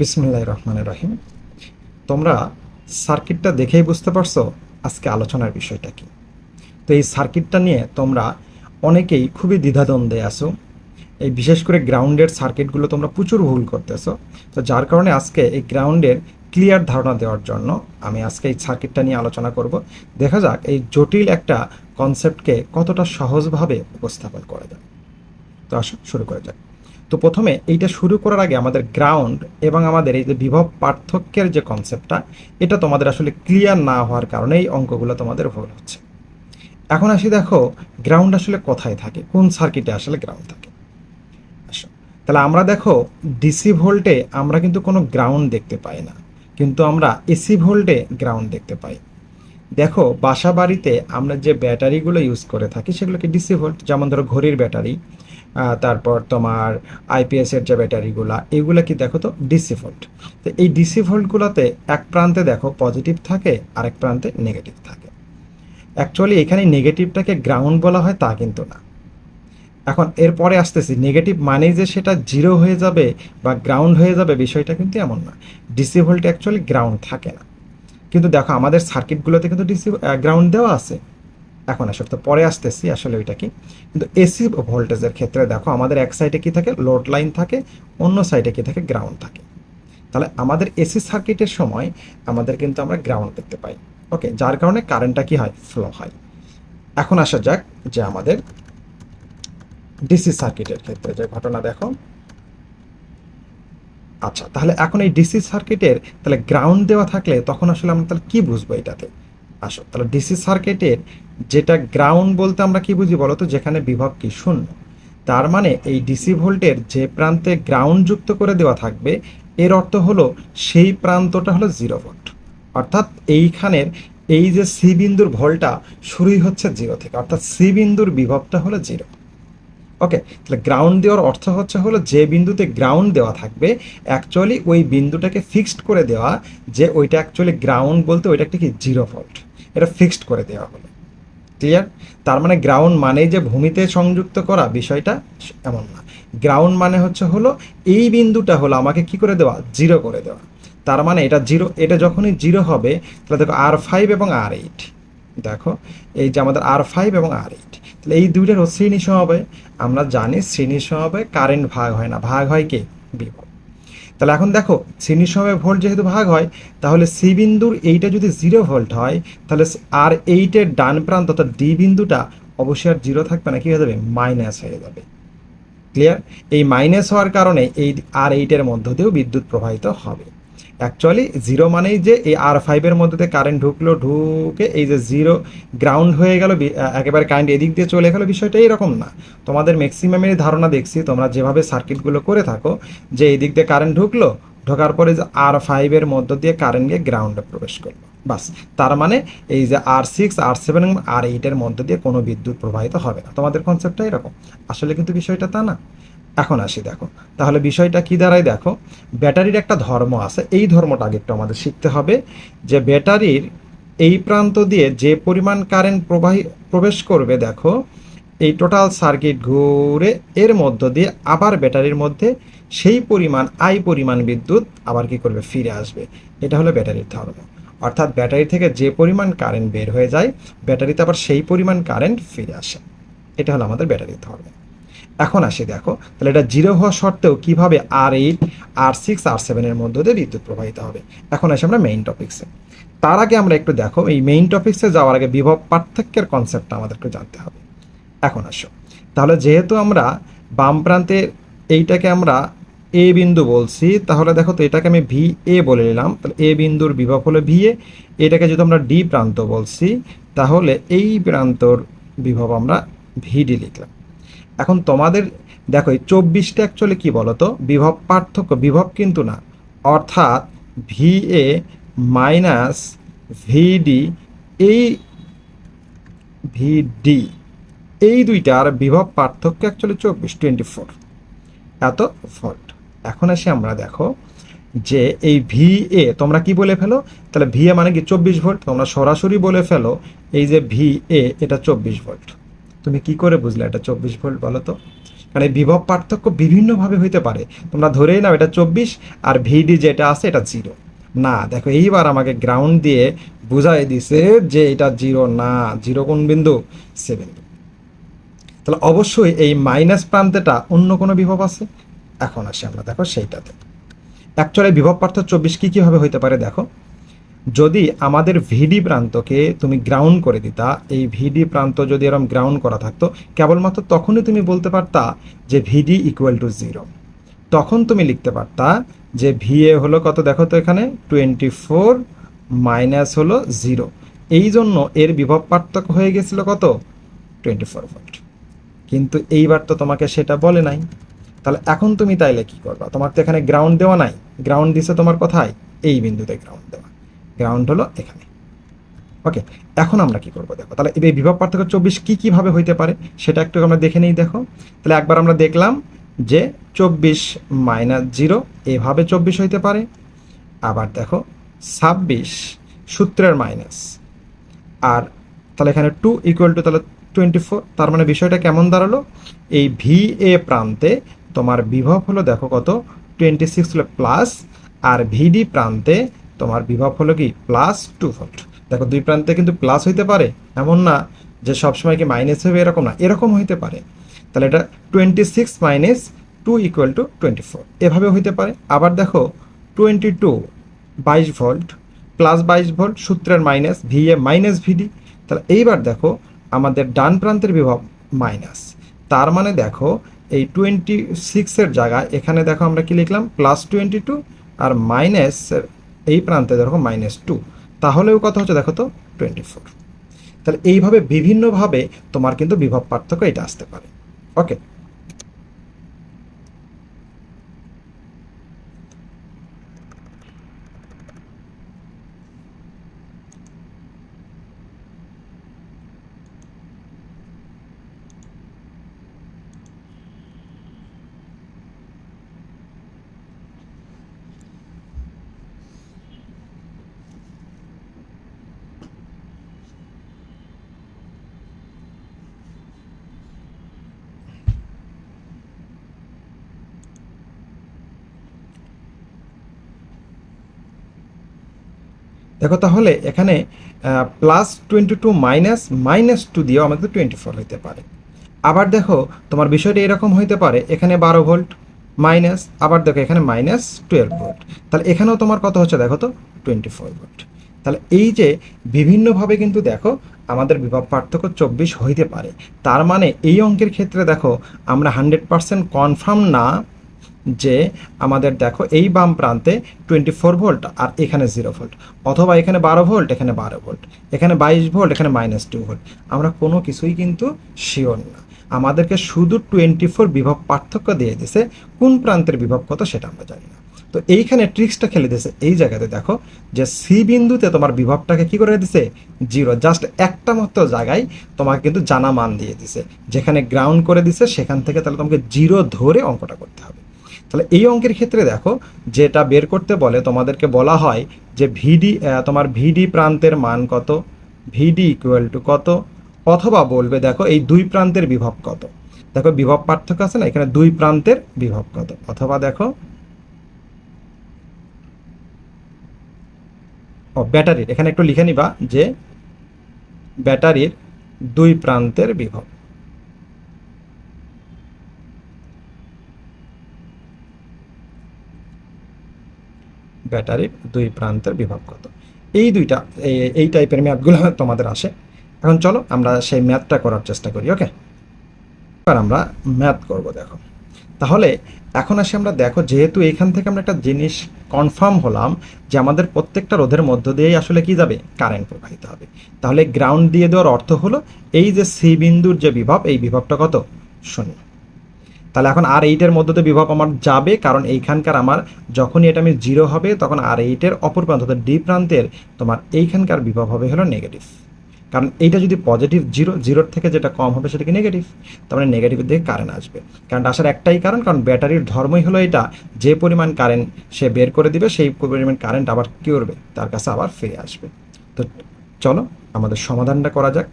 বিসমুল্লাহ রহমান রহিম। তোমরা সার্কিটটা দেখেই বুঝতে পারছ আজকে আলোচনার বিষয়টা কি। তো এই সার্কিটটা নিয়ে তোমরা অনেকেই খুবই দ্বিধাদ্বন্দ্বে আসো এই বিশেষ করে গ্রাউন্ডের সার্কিটগুলো তোমরা প্রচুর ভুল করতেছো। তো যার কারণে আজকে এই গ্রাউন্ডের ক্লিয়ার ধারণা দেওয়ার জন্য আমি আজকে এই সার্কিটটা নিয়ে আলোচনা করব। দেখা যাক এই জটিল একটা কনসেপ্টকে কতটা সহজভাবে উপস্থাপন করা যায়। তো আসো, শুরু করা যাক। তো প্রথমে এইটা শুরু করার আগে আমাদের গ্রাউন্ড এবং আমাদের এই যে বিভব পার্থক্যের যে কনসেপ্টটা এটা তোমাদের আসলে ক্লিয়ার না হওয়ার কারণে এই অঙ্কগুলো তোমাদের ভুল হচ্ছে। এখন আসি দেখো গ্রাউন্ড আসলে কোথায় থাকে? কোন সার্কিটে আসলে গ্রাউন্ড থাকে? তাহলে আমরা দেখো ডিসি ভোল্টে আমরা কিন্তু কোনো গ্রাউন্ড দেখতে পাই না, কিন্তু আমরা এসি ভোল্টে গ্রাউন্ড দেখতে পাই। দেখো, বাসা বাড়িতে আমরা যে ব্যাটারিগুলো ইউজ করে থাকি, সেগুলোকে ডিসি ভোল্ট যেমন ধরো ঘড়ির ব্যাটারি তারপর তোমার আইপিএস এর যে ব্যাটারিগুলা, এগুলো কি দেখো তো ডিসি ভোল্ট তো এই ডিসি ভোল্টগুলোতে এক প্রান্তে দেখো পজিটিভ থাকে, আরেক প্রান্তে নেগেটিভ থাকে। অ্যাকচুয়ালি এখানে নেগেটিভটাকে গ্রাউন্ড বলা হয় তা কিন্তু না। এখন এরপরে আসতেছি নেগেটিভ মানেই যে সেটা জিরো হয়ে যাবে বা গ্রাউন্ড হয়ে যাবে বিষয়টা কিন্তু এমন না। ডিসি ভোল্টে অ্যাকচুয়ালি গ্রাউন্ড থাকে না। কিন্তু দেখো আমাদের সার্কিটগুলোতে কিন্তু ডিসি গ্রাউন্ড দেওয়া আছে। এখন আসলে তো পরে আসতেছি, আসলে ওইটা কি? কিন্তু এসি ভোল্টেজের ক্ষেত্রে দেখো, আমাদের এক সাইডে কি থাকে? লোড লাইন থাকে, অন্য সাইডে কি থাকে? গ্রাউন্ড থাকে। তাহলে আমাদের এসি সার্কিটের সময় আমাদের কিন্তু আমরা গ্রাউন্ড দেখতে পাই। ওকে যার কারণে কারেন্টটা কি হয়? ফ্লো হয়। এখন আসা যাক যে আমাদের ডিসি সার্কিটের ক্ষেত্রে যে ঘটনা দেখো। আচ্ছা তাহলে এখন এই ডিসি সার্কিটের তাহলে গ্রাউন্ড দেওয়া থাকলে তখন আসলে আমরা তাহলে কি বুঝব এটাতে? আসো। তাহলে ডিসি সার্কিটের যেটা গ্রাউন্ড বলতে আমরা কি বুঝি বলো তো যেখানে বিভব কি? শূন্য। তার মানে এই ডিসি ভোল্টের যে প্রান্তে গ্রাউন্ড যুক্ত করে দেওয়া থাকবে, এর অর্থ হলো সেই প্রান্তটা হলো জিরো ভোল্ট অর্থাৎ এইখানের এই যে সি বিন্দুর ভোল্টটা শুরুই হচ্ছে জিরো থেকে, অর্থাৎ সি বিন্দুর বিভবটা হলো জিরো ওকে তাহলে গ্রাউন্ড দেওয়ার অর্থ হচ্ছে হলো যে বিন্দুতে গ্রাউন্ড দেওয়া থাকবে অ্যাকচুয়ালি ওই বিন্দুটাকে ফিক্সড করে দেওয়া যে ওইটা অ্যাকচুয়ালি গ্রাউন্ড বলতে ওইটা একটা কি? জিরো ভোল্ট এটা ফিক্সড করে দেওয়া হলো। ক্লিয়ার তার মানে গ্রাউন্ড মানেই যে ভূমিতে সংযুক্ত করা বিষয়টা এমন না। গ্রাউন্ড মানে হচ্ছে হলো এই বিন্দুটা হলো আমাকে কি করে দেওয়া? জিরো করে দেওয়া। তার মানে এটা জিরো এটা যখনই জিরো হবে, তাহলে দেখো আর ফাইভ এবং আর এইট দেখো, এই যে আমাদের আর ফাইভ এবং আর এইট তাহলে এই দুইটার শ্রেণি সমবায় আমরা জানি শ্রেণি সমবায় কারেন্ট ভাগ হয় না। ভাগ হয় কে? বিভব। তাহলে এখন দেখো শ্রেণির সময় ভোল্ট যেহেতু ভাগ হয়, তাহলে সি বিন্দুর এইটা যদি জিরো ভোল্ট হয়, তাহলে আর এইটের ডান প্রান্ত অর্থাৎ ডি বিন্দুটা অবশ্যই আর জিরো থাকবে না, কি হয়ে যাবে? মাইনাস হয়ে যাবে। ক্লিয়ার এই মাইনাস হওয়ার কারণে এই আর এইটের মধ্য দিয়েও বিদ্যুৎ প্রবাহিত হবে। অ্যাকচুয়ালি জিরো মানেই যে এই আর ফাইভের মধ্যে কারেন্ট ঢুকলো, ঢুকে এই যে জিরো গ্রাউন্ড হয়ে গেল একেবারে কারেন্ট এদিক দিয়ে চলে গেলো, বিষয়টা এরকম না। তোমাদের ম্যাক্সিমামের ধারণা দেখছি, তোমরা যেভাবে সার্কিটগুলো করে থাকো, যে এই দিক দিয়ে কারেন্ট ঢুকলো, ঢোকার পরে যে আর ফাইভের মধ্য দিয়ে কারেন্ট গিয়ে গ্রাউন্ডে প্রবেশ করল। বাস, তার মানে এই যে আর সিক্স আর সেভেন এবং আর এইটের মধ্যে দিয়ে কোনো বিদ্যুৎ প্রবাহিত হবে না। তোমাদের কনসেপ্টটা এরকম। আসলে কিন্তু বিষয়টা তা না। এখন আসি দেখো। তাহলে বিষয়টা কি দাঁড়ায় দেখো? ব্যাটারির একটা ধর্ম আছে, এই ধর্মটা আগে একটু আমাদের শিখতে হবে যে ব্যাটারির এই প্রান্ত দিয়ে যে পরিমাণ কারেন্ট প্রবাহী, প্রবেশ করবে দেখো, এই টোটাল সার্কিট ঘুরে এর মধ্য দিয়ে আবার ব্যাটারির মধ্যে সেই পরিমাণ আই পরিমাণ বিদ্যুৎ আবার কি করবে? ফিরে আসবে। এটা হলো ব্যাটারির ধর্ম। অর্থাৎ ব্যাটারি থেকে যে পরিমাণ কারেন্ট বের হয়ে যায়, ব্যাটারিতে আবার সেই পরিমাণ কারেন্ট ফিরে আসে। এটা হলো আমাদের ব্যাটারির ধর্ম। এখন আসি দেখো। তাহলে এটা জিরো হওয়া সত্ত্বেও কীভাবে আর এইট আর সিক্স আর সেভেনের মধ্য দিয়ে বিদ্যুৎ প্রবাহিত হবে? এখন আসি আমরা মেইন টপিক্সে তার আগে আমরা একটু দেখো, এই মেইন টপিক্সে যাওয়ার আগে বিভব পার্থক্যের কনসেপ্টটা আমাদেরকে জানতে হবে। এখন আসো। তাহলে যেহেতু আমরা বাম প্রান্তে এইটাকে আমরা এ বিন্দু বলছি, তাহলে দেখো তো এটাকে আমি ভি এ বলে নিলাম। তাহলে এ বিন্দুর বিভব হলো ভি এ এটাকে যদি আমরা ডি প্রান্ত বলছি, তাহলে এই প্রান্তর বিভব আমরা ভিডি লিখলাম। এখন তোমাদের, দেখো, এই চব্বিশটা অ্যাকচুয়ালি কি বলতো? বিভব পার্থক্য, বিভব কিন্তু না। অর্থাৎ ভি এ মাইনাস ভিডি এই ভিডি এই দুইটার বিভব পার্থক্য অ্যাকচুয়ালি চব্বিশ টোয়েন্টি ফোর এত ভোল্ট এখন আসি আমরা দেখো যে এই ভি এ তোমরা কি বলে ফেলো? তাহলে ভি এ মানে কি চব্বিশ ভোল্ট তোমরা সরাসরি বলে ফেলো, এই যে ভি এ এটা চব্বিশ ভোল্ট তুমি কি করে বুঝলে এটা চব্বিশ ভোল্ট বলো তো? এই বিভব পার্থক্য বিভিন্নভাবে হইতে পারে। তোমরা ধরেই নাও এটা চব্বিশ আর ভিডি যেটা আছে এটা জিরো না, দেখো এইবার আমাকে গ্রাউন্ড দিয়ে বুঝাই দিছে যে এটা জিরো না জিরো কোন বিন্দু? সে বিন্দু তাহলে অবশ্যই এই মাইনাস প্রান্তেটা অন্য কোনো বিভব আছে? এখন আসি আমরা, দেখো সেইটাতে। অ্যাকচুয়ালি বিভব পার্থক্য চব্বিশ কী কীভাবে হইতে পারে, দেখো। যদি আমাদের ভিডি প্রান্তকে তুমি গ্রাউন্ড করে দিতা, এই ভিডি প্রান্ত যদি এরকম গ্রাউন্ড করা থাকতো, কেবলমাত্র তখনই তুমি বলতে পারতা যে ভিডি ইকুয়াল টু জিরো তখন তুমি লিখতে পারতা যে ভিএ হলো কত দেখো তো এখানে? টোয়েন্টি ফোর মাইনাস হলো জিরো এই জন্য এর বিভব পার্থক্য হয়ে গেছিল কত? টোয়েন্টি ফোর ভোল্ট কিন্তু এইবার তো তোমাকে সেটা বলে নাই। তাহলে এখন তুমি তাইলে কি করবা? তোমার তো এখানে গ্রাউন্ড দেওয়া নাই। গ্রাউন্ড দিছে তোমার কোথায়? এই বিন্দুতে গ্রাউন্ড দেওয়া। গ্রাউন্ড হলো এখানে। ওকে এখন আমরা কি করব দেখো? তাহলে এই বিভব পার্থক্য চব্বিশ কী কীভাবে হইতে পারে? সেটা একটু আমরা দেখে নেই, দেখো। তাহলে একবার আমরা দেখলাম যে চব্বিশ মাইনাস জিরো এভাবে চব্বিশ হইতে পারে। আবার দেখো, ছাব্বিশ সূত্রের মাইনাস আর তাহলে এখানে টু ইকুয়াল টু তাহলে টোয়েন্টি ফোর তার মানে বিষয়টা কেমন দাঁড়াল? এই ভি এ প্রান্তে তোমার বিভব হলো দেখো কত? টোয়েন্টি সিক্স প্লাস আর ভিডি প্রান্তে তোমার বিভব হলো কি? প্লাস টু ভোল্ট দেখো, দুই প্রান্তে কিন্তু প্লাস হইতে পারে, এমন না যে সবসময় কি মাইনাস হবে, এরকম না। এরকম হইতে পারে। তাহলে এটা twenty six minus two equal to twenty four এভাবে হইতে পারে। আবার দেখো টোয়েন্টি টু বাইশ ভোল্ট প্লাস বাইশ ভোল্ট সূত্রের minus V A minus VD তাহলে এইবার দেখো, আমাদের ডান প্রান্তের বিভব মাইনাস তার মানে দেখো, এই টোয়েন্টি সিক্সের জায়গায় এখানে দেখো আমরা কি লিখলাম? প্লাস টোয়েন্টি টু আর মাইনাস এই প্রান্তে দেখো মাইনাস টু তাহলেও কত হচ্ছে দেখো তো টোয়েন্টি ফোর তাহলে এইভাবে বিভিন্নভাবে তোমার কিন্তু বিভব পার্থক্য এটা আসতে পারে। ওকে দেখো তাহলে এখানে plus twenty two minus minus two দিয়েও আমাদের টোয়েন্টি ফোর হইতে পারে। আবার দেখো, তোমার বিষয়টি এরকম হইতে পারে, এখানে বারো ভোল্ট মাইনাস আবার দেখো এখানে মাইনাস টুয়েলভ ভোল্ট তাহলে এখানেও তোমার কত হচ্ছে দেখো তো? টোয়েন্টি ফোর ভোল্ট তাহলে এই যে বিভিন্নভাবে কিন্তু দেখো, আমাদের বিভব পার্থক্য চব্বিশ হইতে পারে। তার মানে এই অঙ্কের ক্ষেত্রে দেখো, আমরা হান্ড্রেড পার্সেন্ট কনফার্ম না যে আমাদের দেখো এই বাম প্রান্তে টোয়েন্টি ফোর ভোল্ট আর এখানে জিরো ভোল্ট। অথবা এখানে বারো ভোল্ট, এখানে বারো ভোল্ট। এখানে বাইশ ভোল্ট, এখানে মাইনাস টু ভোল্ট। আমরা কোনো কিছুই কিন্তু শিওর না। আমাদেরকে শুধু টোয়েন্টি ফোর বিভব পার্থক্য দিয়ে দিছে, কোন প্রান্তের বিভব কত সেটা আমরা জানি না। তো এইখানে ট্রিক্সটা খেলে দিয়েছে এই জায়গাতে দেখো যে সি বিন্দুতে তোমার বিভবটাকে কি করে দিছে? জিরো। জাস্ট একটা মাত্র জায়গায় তোমাকে কিন্তু জানা মান দিয়ে দিছে। যেখানে গ্রাউন্ড করে দিছে, সেখান থেকে তাহলে তোমাকে জিরো ধরে অঙ্কটা করতে হবে। তাহলে এই অঙ্কের ক্ষেত্রে দেখো, যেটা বের করতে বলে, তোমাদেরকে বলা হয় যে ভিডি তোমার ভিডি প্রান্তের মান কত? ভিডি ইকুয়াল টু কত? অথবা বলবে, দেখো, এই দুই প্রান্তের বিভব কত? দেখো, বিভব পার্থক্য আছে না? এখানে দুই প্রান্তের বিভব কত? অথবা দেখো, ও, ব্যাটারির, এখানে একটু লিখে নিবা যে ব্যাটারির দুই প্রান্তের বিভব। ব্যাটারির দুই প্রান্তের বিভব কত এই দুইটা, এই- টাইপের ম্যাথগুলো তোমাদের আসে। এখন চলো আমরা সেই ম্যাথটা করার চেষ্টা করি ওকে এবার আমরা ম্যাথ করব, দেখো। তাহলে এখন আসি আমরা, দেখো যেহেতু এখান থেকে আমরা একটা জিনিস কনফার্ম হলাম যে আমাদের প্রত্যেকটা রোধের মধ্য দিয়েই আসলে কি যাবে? কারেন্ট প্রবাহিত হবে। তাহলে গ্রাউন্ড দিয়ে দেওয়ার অর্থ হলো এই যে সি বিন্দুর যে বিভব, এই বিভবটা কত? শূন্য। তাহলে এখন আর এইটের মধ্যে তো বিভব আমার যাবে, কারণ এইখানকার আমার যখনই এটা আমি জিরো হবে, তখন আর এইটের অপর প্রান্ত অর্থাৎ ডি প্রান্তের তোমার এইখানকার বিভব হবে হলো নেগেটিভ কারণ এইটা যদি পজিটিভ জিরো জিরোর থেকে যেটা কম হবে সেটা কি নেগেটিভ তার মানে নেগেটিভের দিকে কারেন্ট আসবে। কারণ আসার একটাই কারণ কারণ ব্যাটারির ধর্মই হলো এটা, যে পরিমাণ কারেন্ট সে বের করে দিবে, সেই পরিমাণ কারেন্ট আবার কী করবে তার কাছে আবার ফিরে আসবে। তো চলো, আমাদের সমাধানটা করা যাক।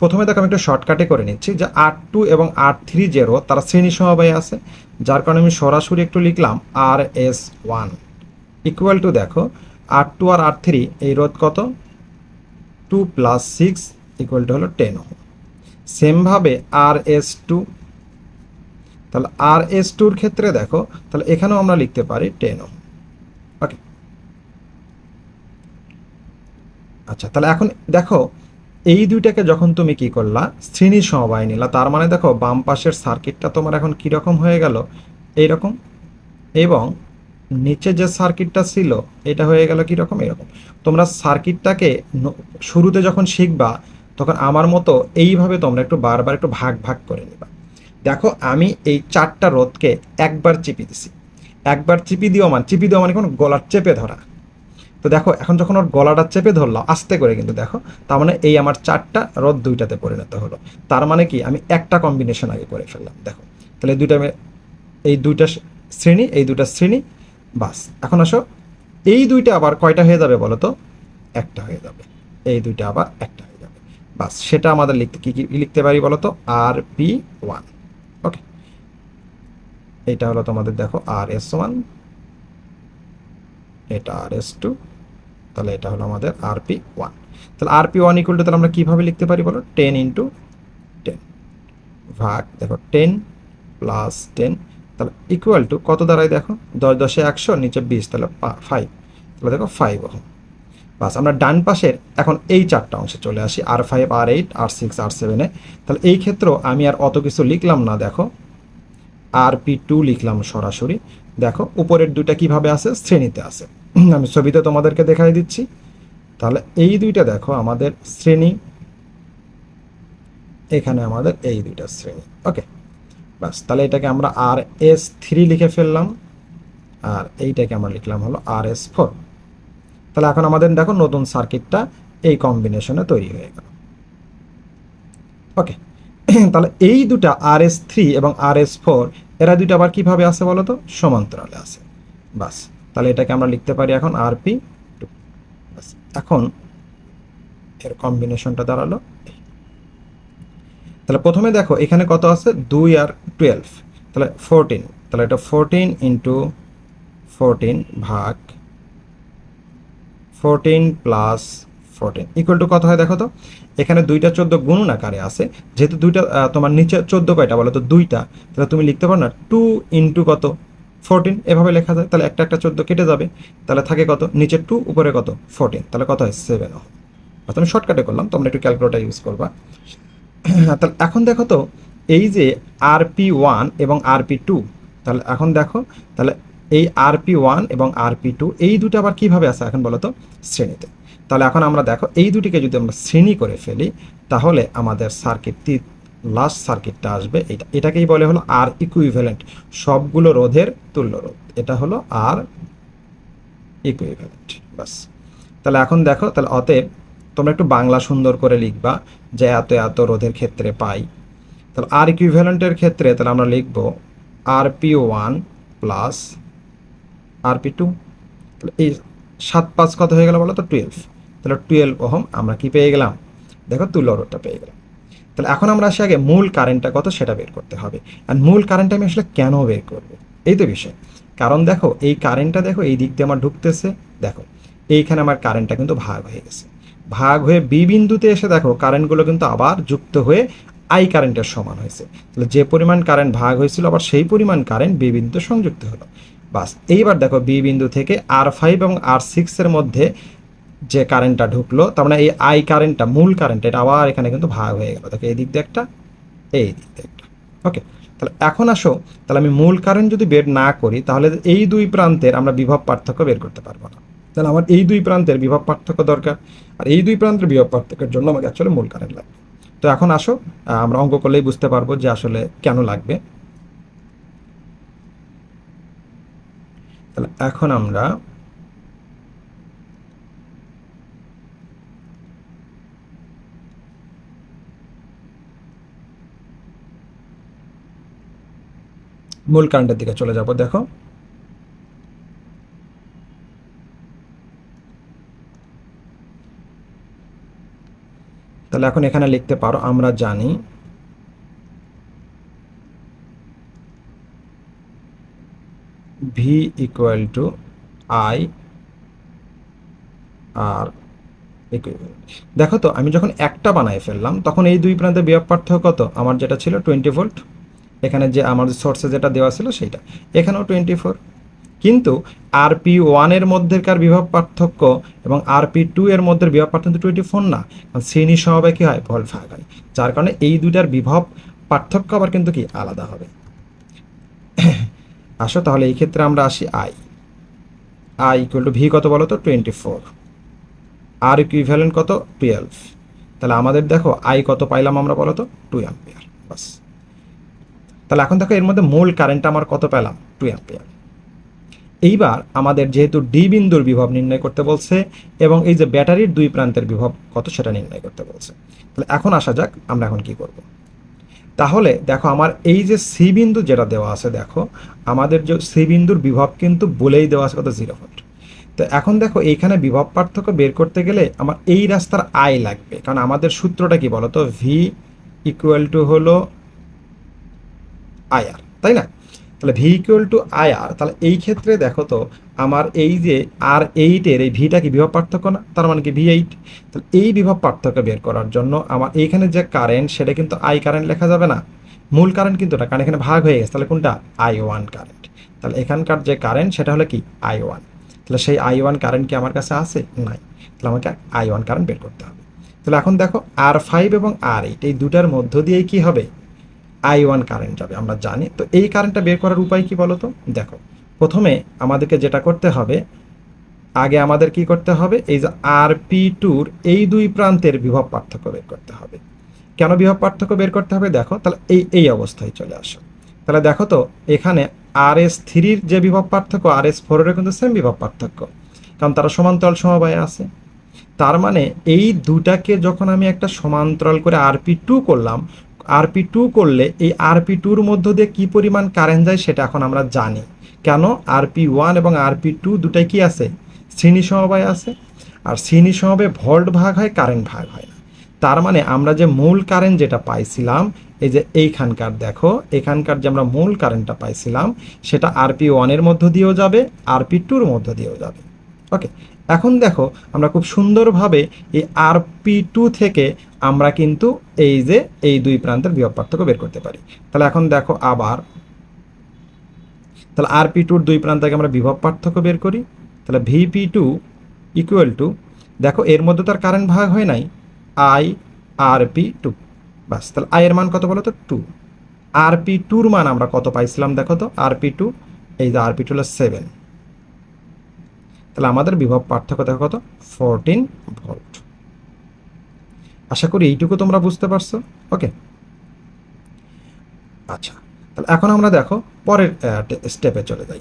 প্রথমে দেখো আমি একটু শর্টকাটে করে নিচ্ছি, যে আর টু এবং আর থ্রি রোধ তারা শ্রেণি সমবায় আছে, যার কারণে আমি সরাসরি একটু লিখলাম R S one equal to দেখো আর টু আর আর থ্রি এই রোধ কত? Two plus six equal to হলো টেন সেমভাবে আর এস টু তাহলে আর এস টুর ক্ষেত্রে দেখো, তাহলে এখানেও আমরা লিখতে পারি টেন ওকে আচ্ছা তাহলে এখন দেখো এই দুইটাকে যখন তুমি কি করলা? শ্রেণি সমবায় নিলা। তার মানে দেখো, বাম পাশের সার্কিটটা তোমার এখন কীরকম হয়ে গেল? এইরকম। এবং নিচে যে সার্কিটটা ছিল, এটা হয়ে গেল কীরকম? এরকম। তোমরা সার্কিটটাকে শুরুতে যখন শিখবা, তখন আমার মতো এইভাবে তোমরা একটু বারবার একটু ভাগ ভাগ করে নিবা। দেখো, আমি এই চারটা রোধকে একবার চিপি দিছি। একবার চিপি দিও মানে চিপি দিও মানে কোন গলার চেপে ধরা। তো দেখো, এখন যখন ওর গলাটা চেপে ধরলাম আস্তে করে কিন্তু দেখো, তার মানে এই আমার চারটা রোদ দুইটাতে পরিণত হলো। তার মানে কি, আমি একটা কম্বিনেশন আগে করে ফেললাম, দেখো। তাহলে দুইটা এই দুইটা শ্রেণি, এই দুইটা শ্রেণি, বাস। এখন আসো, এই দুইটা আবার কয়টা হয়ে যাবে বলো তো? একটা হয়ে যাবে। এই দুইটা আবার একটা হয়ে যাবে। বাস, সেটা আমাদের লিখতে কি কি লিখতে পারি বলো তো? আর পি ওয়ান ওকে এটা হলো তোমাদের দেখো আর এস ওয়ান এটা আর এস টু তাহলে এটা হলো আমাদের আর পি ওয়ান তাহলে R P one equal to তাহলে আমরা কীভাবে লিখতে পারি বলো? টেন ইন্টু টেন ভাগ, দেখো টেন প্লাস টেন তাহলে ইকুয়াল টু কত দাঁড়ায় দেখো? দশ, দশে একশো, নিচে বিশ, তাহলে ফাইভ তাহলে দেখো ফাইভ ওহম। বাস, আমরা ডান পাশের এখন এই চারটা অংশে চলে আসি R five R eight R six R সেভেনে তাহলে এই ক্ষেত্রেও আমি আর অত কিছু লিখলাম না, দেখো। আর পি টু লিখলাম সরাসরি। দেখো, উপরের দুইটা কীভাবে আছে শ্রেণীতে আছে আমি ছবিতে তোমাদেরকে দেখাই দিচ্ছি। তাহলে এই দুইটা দেখো, আমাদের শ্রেণি। এখানে আমাদের এই দুইটা শ্রেণি। ওকে বাস তাহলে এটাকে আমরা আর এস থ্রি লিখে ফেললাম। আর এইটাকে আমরা লিখলাম হলো আর এস ফোর তাহলে এখন আমাদের দেখো নতুন সার্কিটটা এই কম্বিনেশনে তৈরি হয়ে গেল। ওকে, তাহলে এই দুটা আর এস থ্রি এবং আর এস ফোর এরা দুইটা আবার কীভাবে আছে বলো তো? সমান্তরালে আছে। বাস তাহলে এটাকে আমরা লিখতে পারি এখন আর পি টু এখন এর কম্বিনেশনটা দাঁড়াল। তাহলে প্রথমে দেখো, এখানে কত আছে? দুই আর টুয়েলভ তাহলে ফোরটিন তাহলে এটা ফোরটিন ইন্টু ফোরটিন ভাগ fourteen plus fourteen equal to কত হয় দেখো তো? এখানে দুইটা চোদ্দ গুণন আকারে আছে। যেহেতু দুইটা তোমার নিচে চোদ্দ কয়টা বলো তো? দুইটা। তাহলে তুমি লিখতে পারো না? টু ইন্টু কত? ফোরটিন এভাবে লেখা যায়। তাহলে একটা একটা চোদ্দ কেটে যাবে। তাহলে থাকে কত? নিচে টু উপরে কত? ফোরটিন তাহলে কত হয়? সেভেন আমি শর্টকাটে করলাম। তোমরা একটু ক্যালকুলেটার ইউজ করবা। তাহলে এখন দেখো তো, এই যে আর পি ওয়ান এবং আর পি টু তাহলে এখন দেখো, তাহলে এই আর পি ওয়ান এবং আর পি টু এই দুটো আবার কীভাবে আছে এখন বলো তো? শ্রেণীতে। তাহলে এখন আমরা দেখো, এই দুটিকে যদি আমরা শ্রেণি করে ফেলি, তাহলে আমাদের সার্কিট লাস্ট সার্কিটটা আসবে এটা এটাকেই বলে হলো আর ইকুইভ্যালেন্ট সবগুলো রোধের তুল্য রোধ। এটা হলো আর ইকুইভ্যালেন্ট বাস তাহলে এখন দেখো, তাহলে অতএব তোমরা একটু বাংলা সুন্দর করে লিখবা যে এত এত রোধের ক্ষেত্রে পাই। তাহলে আর ইকুইভ্যালেন্টের ক্ষেত্রে তাহলে আমরা লিখব R P one plus R P two তাহলে এই সাত পাঁচ কত হয়ে গেল বলো তো? টুয়েলভ তাহলে টুয়েলভ ওহম আমরা কি পেয়ে গেলাম? দেখো তুল্য রোধটা পেয়ে গেলাম। তাহলে এখন আমরা আসি আগে মূল কারেন্টটা কত সেটা বের করতে হবে। আর মূল কারেন্টটা আমি আসলে কেন বের করব? এই তো বিষয়। কারণ দেখো, এই কারেন্টটা দেখো, এই দিক দিয়ে আমার ঢুকতেছে। দেখো, এইখানে আমার কারেন্টটা কিন্তু ভাগ হয়ে গেছে। ভাগ হয়ে বি বিন্দুতে এসে দেখো কারেন্টগুলো কিন্তু আবার যুক্ত হয়ে আই কারেন্টের সমান হয়েছে। তাহলে যে পরিমাণ কারেন্ট ভাগ হয়েছিল, আবার সেই পরিমাণ কারেন্ট বি বিন্দুতে সংযুক্ত হলো। বাস, এইবার দেখো বি বিন্দু থেকে আর ফাইভ এবং আর সিক্সের মধ্যে যে কারেন্টটা ঢুকলো, তার মানে এই আই কারেন্টটা মূল কারেন্ট এটা আবার এখানে কিন্তু ভাগ হয়ে গেল। দেখো, এই দিক দিয়ে একটা, এই দিক দিয়ে একটা। ওকে তাহলে এখন আসো, তাহলে আমি মূল কারেন্ট যদি বের না করি, তাহলে এই দুই প্রান্তের আমরা বিভব পার্থক্য বের করতে পারব না। তাহলে আমার এই দুই প্রান্তের বিভব পার্থক্য দরকার, আর এই দুই প্রান্তের বিভব পার্থক্যের জন্য আমাকে আসলে মূল কারেন্ট লাগবে। তো এখন আসো আমরা অঙ্ক করলেই বুঝতে পারব যে আসলে কেন লাগবে। তাহলে এখন আমরা মূল কারেন্টের দিকে চলে যাব, দেখো। তাহলে এখন এখানে লিখতে পারো, আমরা জানি V equal to I R দেখো তো, আমি যখন একটা বানাই ফেললাম, তখন এই দুই প্রান্তে বিভব পার্থক্য কত? আমার যেটা ছিল টোয়েন্টি ভোল্ট এখানে যে আমার সোর্সে যেটা দেওয়া ছিল সেইটা। এখানেও টোয়েন্টি ফোর কিন্তু আরপি ওয়ানের মধ্যেকার বিভব পার্থক্য এবং আরপি টু এর মধ্যে বিভব পার্থক্য টোয়েন্টি ফোর না। কারণ শ্রেণি সমবায় কী হয়? ভাগ হয়। যার কারণে এই দুইটার বিভব পার্থক্য আবার কিন্তু কি? আলাদা হবে। আসো তাহলে এই ক্ষেত্রে আমরা আসি I I equal to V কত বলো তো? টোয়েন্টি ফোর আর ইকুইভ্যালেন্ট কত? টুয়েলভ তাহলে আমাদের দেখো আই কত পাইলাম আমরা বলো তো? টু অ্যাম্পিয়ার বাস। তাহলে এখন দেখো এর মধ্যে মূল কারেন্টটা আমার কত পেলাম? টু অ্যাম্পিয়ার এইবার আমাদের যেহেতু ডি বিন্দুর বিভব নির্ণয় করতে বলছে এবং এই যে ব্যাটারির দুই প্রান্তের বিভব কত সেটা নির্ণয় করতে বলছে। তাহলে এখন আসা যাক আমরা এখন কি করব। তাহলে দেখো আমার এই যে সি বিন্দু যেটা দেওয়া আছে দেখো, আমাদের যে সি বিন্দুর বিভব কিন্তু বলেই দেওয়া আছে কত? জিরো ভোল্ট তো এখন দেখো এইখানে বিভব পার্থক্য বের করতে গেলে আমার এই রাস্তার আয় লাগবে। কারণ আমাদের সূত্রটা কি বলতো? ভি ইকুয়াল টু হলো আইআর তাই না? তাহলে ভি ইকুয়াল টু আয়ার, তাহলে এই ক্ষেত্রে দেখো তো আমার এই যে আর এইটের এই ভিটা কি বিভব পার্থক্য না? তার মানে কি ভি এইট তাহলে এই বিভব পার্থক্য বের করার জন্য আমার এইখানে যে কারেন্ট সেটা কিন্তু আই কারেন্ট লেখা যাবে না। মূল কারেন্ট কিন্তু না কারণ এখানে ভাগ হয়ে গেছে। তাহলে কোনটা? আই ওয়ান কারেন্ট তাহলে এখানকার যে কারেন্ট সেটা হলো কি? আই ওয়ান তাহলে সেই আই ওয়ান কারেন্ট কি আমার কাছে আছে? নাই। তাহলে আমাকে আই ওয়ান কারেন্ট বের করতে হবে। তাহলে এখন দেখো আর ফাইভ এবং আর এইট এই দুটার মধ্য দিয়েই কি হবে? আই ওয়ান কারেন্ট যাবে, আমরা জানি। তো এই কারেন্টটা বের করার উপায় কি বলো তো? দেখো, প্রথমে আমাদেরকে যেটা করতে হবে, আগে আমাদের কি করতে হবে, এই যে আর পি টুর এই দুই প্রান্তের বিভব পার্থক্য বের করতে হবে। কেন বিভব পার্থক্য বের করতে হবে? দেখো, তাহলে এই এই অবস্থায় চলে আসো। তাহলে দেখো তো, এখানে আর এস থ্রির যে বিভব পার্থক্য আর এস ফোরেরও কিন্তু সেম বিভব পার্থক্য। কারণ তারা সমান্তরাল সমবায়ে আছে। তার মানে এই দুটাকে যখন আমি একটা সমান্তরাল করে আরপি টু করলাম আরপি টু করলে এই আরপি টুর মধ্য দিয়ে কী পরিমাণ কারেন্ট যায় সেটা এখন আমরা জানি। কেন? আরপি ওয়ান এবং আরপি টু দুটাই কি আছে? শ্রেণি সমবায় আছে। আর শ্রেণি সমবায় ভল্ট ভাগ হয় কারেন্ট ভাগ হয় না। তার মানে আমরা যে মূল কারেন্ট যেটা পাইছিলাম, এই যে এইখানকার দেখো, এখানকার যে আমরা মূল কারেন্টটা পাইছিলাম, সেটা আরপি ওয়ানের মধ্য দিয়েও যাবে আরপি টুর মধ্য দিয়েও যাবে। ওকে এখন দেখো, আমরা খুব সুন্দরভাবে এই আর পি টু থেকে আমরা কিন্তু এই যে এই দুই প্রান্তের বিভব পার্থক্য বের করতে পারি। তাহলে এখন দেখো আবার, তাহলে আরপি টুর দুই প্রান্ত থেকে আমরা বিভব পার্থক্য বের করি। তাহলে ভিপি টু ইকুয়াল টু দেখো এর মধ্যে তার কারেন্ট ভাগ হয় নাই। আই আর পি টু বাস তাহলে আই এর মান কত বলো তো টু আর পি টুর মান আমরা কত পাইছিলাম দেখো তো? আর পি টু এই যে আর পি টু হলো সেভেন তাহলে আমাদের বিভব পার্থক্য দেখো কত? ফোরটিন ভোল্ট আশা করি এইটুকু তোমরা বুঝতে পারছ। ওকে আচ্ছা তাহলে এখন আমরা দেখো পরের স্টেপে চলে যাই।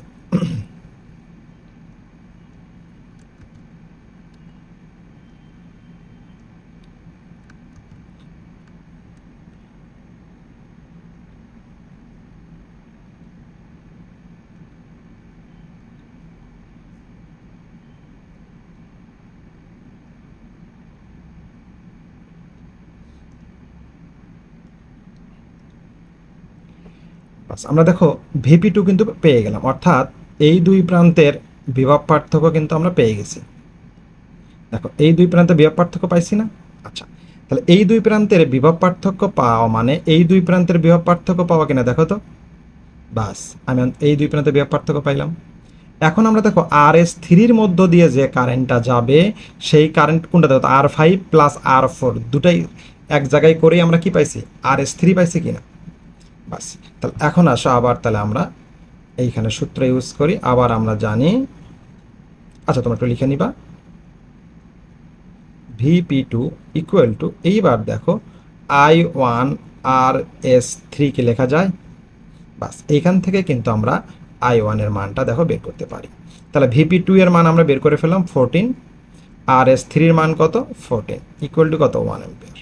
বাস আমরা দেখো ভিপি টু কিন্তু পেয়ে গেলাম। অর্থাৎ এই দুই প্রান্তের বিভব পার্থক্য কিন্তু আমরা পেয়ে গেছি। দেখো, এই দুই প্রান্তে বিভব পার্থক্য পাইছি না? আচ্ছা তাহলে এই দুই প্রান্তের বিভব পার্থক্য পাওয়া মানে এই দুই প্রান্তের বিভব পার্থক্য পাওয়া কিনা দেখো তো। বাস, আমি এই দুই প্রান্তে বিভব পার্থক্য পাইলাম। এখন আমরা দেখো আর এস থ্রির মধ্য দিয়ে যে কারেন্টটা যাবে, সেই কারেন্ট কোনটা? দেখো R five plus R four দুটাই এক জায়গায় করেই আমরা কি পাইছি? আর এস থ্রি পাইছি কিনা? বাস। তাহলে এখন আসো আবার, তাহলে আমরা এইখানে সূত্র ইউজ করি, আবার আমরা জানি। আচ্ছা তোমরা একটু লিখে নিবা। ভিপি টু ইকুয়াল টু এইবার দেখো আই ওয়ান আর এস থ্রিকে লেখা যায়? বাস, এইখান থেকে কিন্তু আমরা আই ওয়ানের মানটা দেখো বের করতে পারি। তাহলে ভিপি টু এর মান আমরা বের করে ফেললাম ফোরটিন আর এস থ্রির মান কত? ফোরটিন ইকুয়াল টু কত? ওয়ান এম্পিয়ার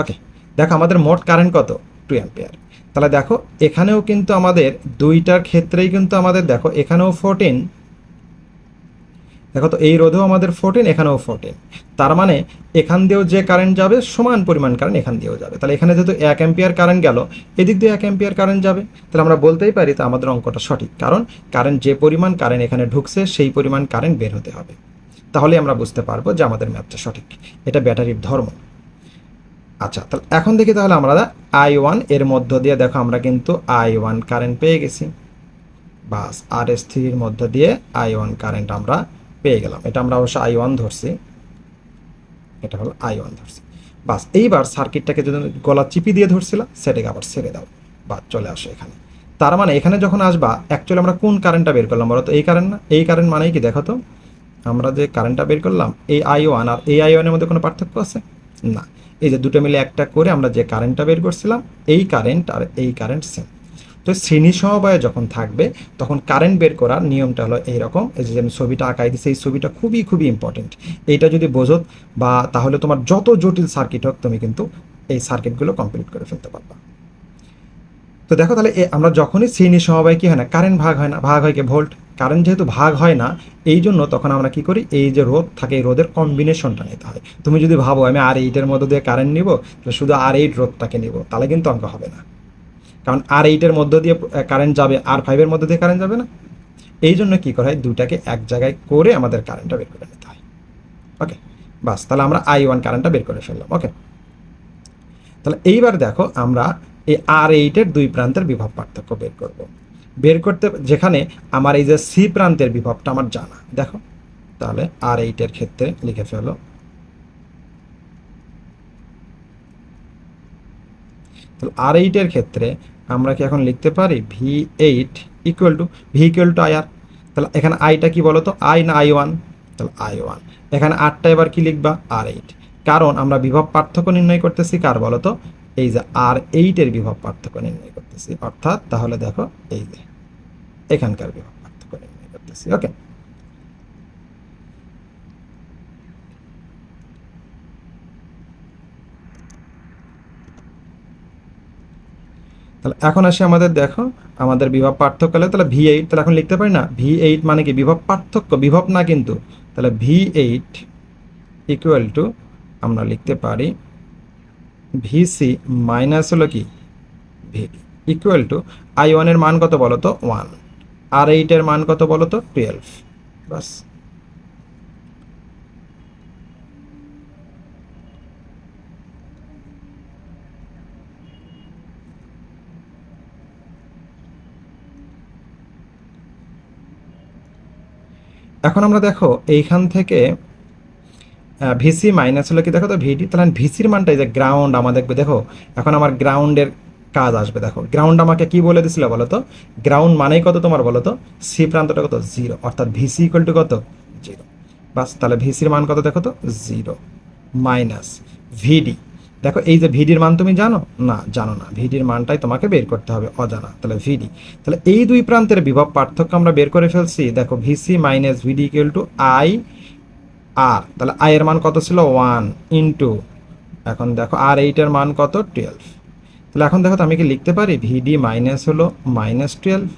ওকে দেখো, আমাদের মোট কারেন্ট কত? টু অ্যাম্পিয়ার তাহলে দেখো, এখানেও কিন্তু আমাদের দুইটার ক্ষেত্রেই কিন্তু আমাদের দেখো, এখানেও ফোরটিন দেখো তো, এই রোধেও আমাদের ফোরটিন এখানেও ফোরটিন তার মানে এখান দিয়েও যে কারেন্ট যাবে, সমান পরিমাণ কারেন্ট এখান দিয়েও যাবে। তাহলে এখানে যেহেতু এক অ্যাম্পিয়ার কারেন্ট গেল, এদিক দিয়ে এক অ্যাম্পিয়ার কারেন্ট যাবে। তাহলে আমরা বলতেই পারি তা আমাদের অঙ্কটা সঠিক, কারণ কারেন্ট যে পরিমাণ কারেন্ট এখানে ঢুকছে, সেই পরিমাণ কারেন্ট বের হতে হবে। তাহলে আমরা বুঝতে পারব যে আমাদের ম্যাথটা সঠিক। এটা ব্যাটারির ধর্ম। আচ্ছা তাহলে এখন দেখি তাহলে আমরা আই ওয়ানের মধ্য দিয়ে, দেখো আমরা কিন্তু আই ওয়ান কারেন্ট পেয়ে গেছি। বাস, আর এস থ্রির মধ্য দিয়ে আই ওয়ান কারেন্ট আমরা পেয়ে গেলাম। এটা আমরা অবশ্য আই ওয়ান ধরছি। এটা হলো আই ওয়ান ধরছি। বাস, এইবার সার্কিটটাকে যদি গলা চিপি দিয়ে ধরছিলাম সেটাকে আবার ছেড়ে দাও। বা চলে আসো এখানে। তার মানে এখানে যখন আসবা অ্যাকচুয়ালি আমরা কোন কারেন্টটা বের করলাম? বলো তো, এই কারেন্ট না? এই কারেন্ট মানেই কি? দেখো তো, আমরা যে কারেন্টটা বের করলাম, এই আই ওয়ান আর এই আই ওয়ানের মধ্যে কোনো পার্থক্য আছে? না। এই যে দুটো মিলে একটা করে আমরা যে কারেন্টটা বের করছিলাম, এই কারেন্ট আর এই কারেন্ট সেম তো শ্রেণি সমবায় যখন থাকবে, তখন কারেন্ট বের করার নিয়মটা হলো এইরকম। এই যে আমি ছবিটা আঁকাই দিচ্ছি এই ছবিটা খুবই খুবই ইম্পর্টেন্ট এইটা যদি বোঝো, বা তাহলে তোমার যত জটিল সার্কিট হোক, তুমি কিন্তু এই সার্কিটগুলো কমপ্লিট করে ফেলতে পারবা। তো দেখো তাহলে আমরা যখনই শ্রেণি সমবায় কি হয় না কারেন্ট ভাগ হয় না, ভাগ হয় কি ভোল্ট কারেন্ট যেহেতু ভাগ হয় না, এই জন্য তখন আমরা কি করি, এই যে রোদ থাকে, এই রোদের কম্বিনেশনটা নিতে হয়। তুমি যদি ভাবো, আমি আর এইটের মধ্যে দিয়ে কারেন্ট নিব, তাহলে শুধু আর এইট রোদটাকে নিব, তাহলে কিন্তু অঙ্ক হবে না। কারণ আর এইটের মধ্য দিয়ে কারেন্ট যাবে, আর ফাইভের মধ্যে দিয়ে কারেন্ট যাবে না। এই জন্য কী করা হয় দুটাকে এক জায়গায় করে আমাদের কারেন্টটা বের করে নিতে হয়। ওকে বাস, তাহলে আমরা আই ওয়ান কারেন্টটা বের করে ফেললাম। ওকে তাহলে এইবার দেখো, আমরা এই আর এইটের দুই প্রান্তের বিভব পার্থক্য বের করব। বের করতে, যেখানে আমার এই যে সি প্রান্তের বিভবটা আমার জানা। দেখো, তাহলে আর এইটের ক্ষেত্রে লিখে ফেলো। তাহলে আর এইটের ক্ষেত্রে আমরা কি এখন লিখতে পারি? V eight equal to V equal to I R তাহলে এখানে আইটা কি বলো তো? আই না আই ওয়ান তাহলে আই ওয়ান এখানে আটটা এবার কি লিখবা? আর এইট কারণ আমরা বিভব পার্থক্য নির্ণয় করতেছি কার বলো তো? এই যে আর এইটের বিভব পার্থক্য নির্ণয় করতেছি, অর্থাৎ তাহলে দেখো এই যে এখানকার বিভব পার্থক্য নির্ণয় করতেছি ওকে তাহলে এখন আসি আমাদের, দেখো, আমাদের বিভব পার্থক্য হলে তাহলে ভি এইট তাহলে এখন লিখতে পারি না ভি এইট মানে কি? বিভব পার্থক্য, বিভব না কিন্তু। তাহলে ভি এইট ইকুয়াল টু আমরা লিখতে পারি ভিসি মাইনাস হলো কি? ভিডি ইকুয়াল টু আই ওয়ানের মান কত বলো তো? ওয়ান আর এইটের মান কত বলো তো? টুয়েলভ বাস এখন আমরা দেখো এইখান থেকে ভিসি মাইনাস হলো কি? দেখো তো ভিডি তাহলে ভিসির মানটা এই যে গ্রাউন্ড আমাদের দেখো, এখন আমার গ্রাউন্ডের কাজ আসবে, দেখো। গ্রাউন্ড আমাকে কি বলে দিছিল বলো তো? গ্রাউন্ড মানেই কত তোমার বলো তো? সি প্রান্তটা কত? জিরো অর্থাৎ ভিসি ইকুয়াল টু কত? জিরো বাস, তাহলে ভিসির মান কত দেখো তো? জিরো মাইনাস ভিডি দেখো, এই যে ভিডির মান তুমি জানো? না জানো না। ভিডির মানটাই তোমাকে বের করতে হবে, অজানা। তাহলে ভিডি তাহলে এই দুই প্রান্তের বিভব পার্থক্য আমরা বের করে ফেলছি। দেখো VC minus VD equal to I R তাহলে আই এর মান কত ছিল? ওয়ান ইন্টু এখন দেখো আর এইটের মান কত? টুয়েলভ তাহলে এখন দেখো তো আমি কি লিখতে পারি? ভিডি মাইনাস হলো মাইনাস টুয়েলভ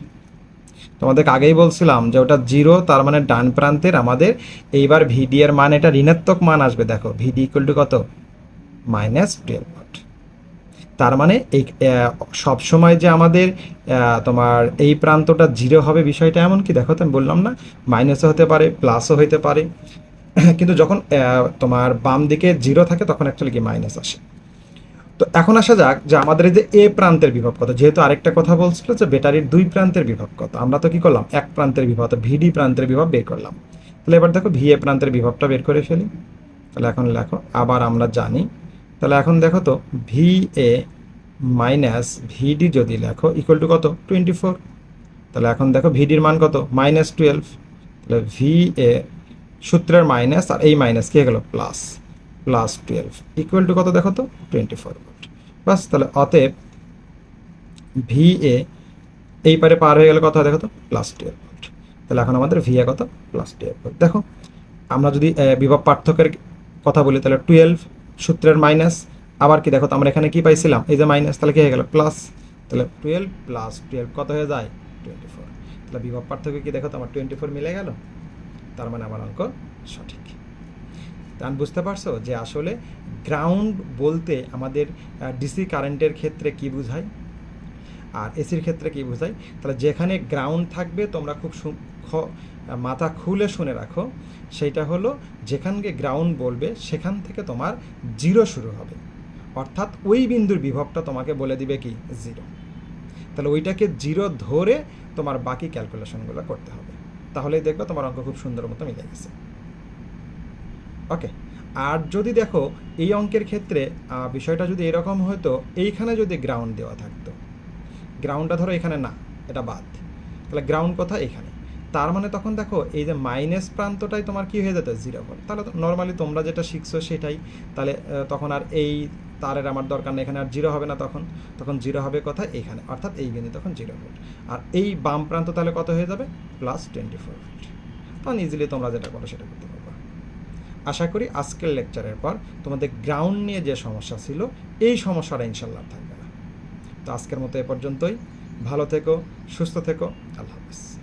তোমাদেরকে আগেই বলছিলাম যে ওটা জিরো তার মানে ডান প্রান্তের আমাদের এইবার ভিডি এর মান, এটা ঋণাত্মক মান আসবে। দেখো ভিডি ইকুয়াল টু কত? মাইনাস টুয়েলভ তার মানে এই সব সময় যে আমাদের তোমার এই প্রান্তটা জিরো হবে বিষয়টা এমন কি? দেখো তো আমি বললাম না মাইনাসও হতে পারে প্লাসও হতে পারে। কিন্তু যখন তোমার বাম দিকে জিরো থাকে, তখন অ্যাকচুয়ালি কি মাইনাস আসে। তো এখন আসা যাক যে আমাদের এই যে এ প্রান্তের বিভব কত যেহেতু আরেকটা কথা বলছিল যে ব্যাটারির দুই প্রান্তের বিভব কত আমরা তো কি করলাম? এক প্রান্তের বিভব, ভিডি প্রান্তের বিভব বের করলাম। তাহলে এবার দেখো ভি এ প্রান্তের বিভবটা বের করে ফেলি। তাহলে এখন লেখো, আবার আমরা জানি। তাহলে এখন দেখো তো ভি এ মাইনাস ভিডি যদি লেখো ইকুয়াল টু কত? টোয়েন্টি ফোর তাহলে এখন দেখো ভিডির মান কত? মাইনাস টুয়েলভ তাহলে ভি এ সূত্রের মাইনাস আর এই মাইনাস কি গেল? Plus plus twelve equal to কত দেখো তো? টোয়েন্টি ফোর ভোল্ট বাস, তাহলে অতএব ভি এ এই পারে পার হয়ে গেলে কত হয় দেখো তো? প্লাস টুয়েলভ ভোল্ট তাহলে এখন আমাদের ভি এ কত? প্লাস টুয়েলভ ভোল্ট দেখো, আমরা যদি বিভব পার্থক্যের কথা বলি, তাহলে টুয়েলভ সূত্রের মাইনাস আবার কি দেখো তো, আমরা এখানে কি পাইছিলাম? এই যে মাইনাস তাহলে কি হয়ে গেল? প্লাস তাহলে টুয়েলভ প্লাস টুয়েলভ কত হয়ে যায়? টোয়েন্টি ফোর তাহলে বিভব পার্থক্য কি দেখো তো, আমার টোয়েন্টি ফোর মিলে গেল? তার মানে আমার অঙ্ক সঠিক। তান, বুঝতে পারছ যে আসলে গ্রাউন্ড বলতে আমাদের ডিসি কারেন্টের ক্ষেত্রে কি বোঝায়? আর এসির ক্ষেত্রে কি বোঝায়? তাহলে যেখানে গ্রাউন্ড থাকবে তোমরা খুব মাথা খুলে শুনে রাখো, সেইটা হলো যেখানকে গ্রাউন্ড বলবে সেখান থেকে তোমার জিরো শুরু হবে। অর্থাৎ ওই বিন্দুর বিভবটা তোমাকে বলে দিবে কি? জিরো তাহলে ওইটাকে জিরো ধরে তোমার বাকি ক্যালকুলেশনগুলো করতে হবে। তাহলেই দেখবে তোমার অঙ্ক খুব সুন্দর মতো মিলে গেছে। ওকে আর যদি দেখো এই অঙ্কের ক্ষেত্রে বিষয়টা যদি এরকম হতো, এইখানে যদি গ্রাউন্ড দেওয়া থাকতো গ্রাউন্ডটা ধরো এখানে না, এটা বাদ। তাহলে গ্রাউন্ড কোথায় এখানে। তার মানে তখন দেখো এই যে মাইনাস প্রান্তটাই তোমার কি হয়ে যেত? জিরো ভোল্ট তাহলে নর্মালি তোমরা যেটা শিখছো সেটাই। তাহলে তখন আর এই তারের আমার দরকার নেই, এখানে আর জিরো হবে না তখন। তখন জিরো হবে কোথায়? এখানে। অর্থাৎ এই বিন্দু তখন জিরো ভোল্ট আর এই বাম প্রান্ত তাহলে কত হয়ে যাবে? প্লাস টোয়েন্টি ফোর ভোল্ট তখন ইজিলি তোমরা যেটা করো সেটা করতে পারবে। আশা করি আজকের লেকচারের পর তোমাদের গ্রাউন্ড নিয়ে যে সমস্যা ছিল, এই সমস্যাটা ইনশাল্লাহ থাকবে না। তো আজকের মতো এ পর্যন্তই। ভালো থেকো, সুস্থ থেকো। আল্লাহ হাফিজ।